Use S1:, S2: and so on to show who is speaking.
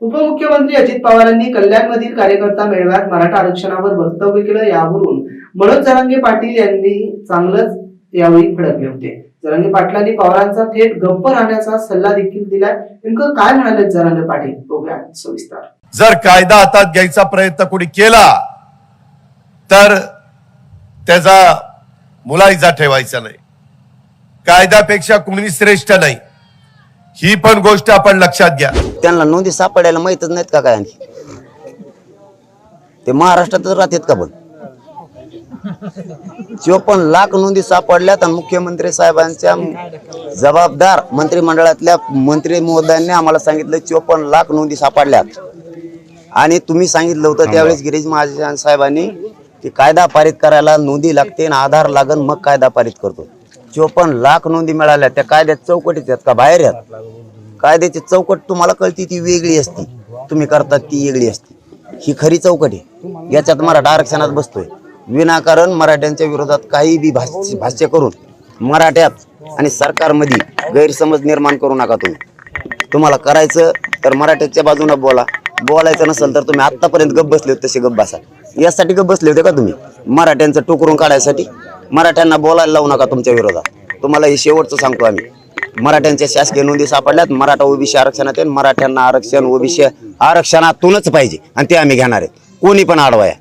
S1: उपमुख्यमंत्री अजित पवारांनी कल्याणमधील कार्यकर्ता मेळाव्यात मराठा आरक्षणावर वक्तव्य केलं यावरून मनोज जरांगे पाटील यांनी चांगलंच यावेळी भडकले होते. जरांगे पाटलांनी पवारांचा थेट गप्प राहण्याचा सल्ला देखील दिलाय. नेमकं काय म्हणाले जरांगे पाटील? बघूया सविस्तर.
S2: जर कायदा हातात घ्यायचा प्रयत्न कोणी केला तर त्याचा मुलायजा ठेवायचा नाही. कायद्यापेक्षा कुणी श्रेष्ठ नाही. ही पण गोष्ट आपण लक्षात घ्या.
S3: त्यांना नोंदी सापडायला माहीतच नाहीत का काय आणखी? ते महाराष्ट्रातच राहतात का पण? चोपन्न लाख नोंदी सापडल्यात आणि मुख्यमंत्री साहेबांच्या जबाबदार मंत्रिमंडळातल्या मंत्री महोदयांनी आम्हाला सांगितलं चोपन्न लाख नोंदी सापडल्यात. आणि तुम्ही सांगितलं होतं त्यावेळेस गिरीश महाजन साहेबांनी की कायदा पारित करायला नोंदी लागते आणि आधार लागन मग कायदा पारित करतो. चोपन्न लाख नोंदी मिळाल्या त्या कायद्यात चौकटीत आहेत का? बाहेर आहेत. कायद्याची चौकट तुम्हाला कळती ती वेगळी असते. तुम्ही करतात ती वेगळी असते. ही खरी चौकट आहे. याच्यात मराठा आरक्षणात बसतोय. विनाकारण मराठ्यांच्या विरोधात काही बी भाष्य भाष्य करून मराठ्यात आणि सरकारमध्ये गैरसमज निर्माण करू नका तुम्ही. तुम्हाला करायचं तर मराठ्याच्या बाजूनं बोला. बोलायचं नसेल तर तुम्ही आतापर्यंत गप बसले होते तसे गप बसा. यासाठी गप बसले होते का तुम्ही? मराठ्यांचं टोकरून काढायसाठी. मराठ्यांना बोलायला लावू नका तुमच्या विरोधात. तुम्हाला हे शेवटचं सांगतो आम्ही. मराठ्यांच्या शासकीय नोंदी सापडल्यात. मराठा ओबीसी आरक्षणात आहे. मराठ्यांना आरक्षण ओबीसी आरक्षणातूनच पाहिजे. आणि ते आम्ही घेणार आहे कोणी पण आडवाया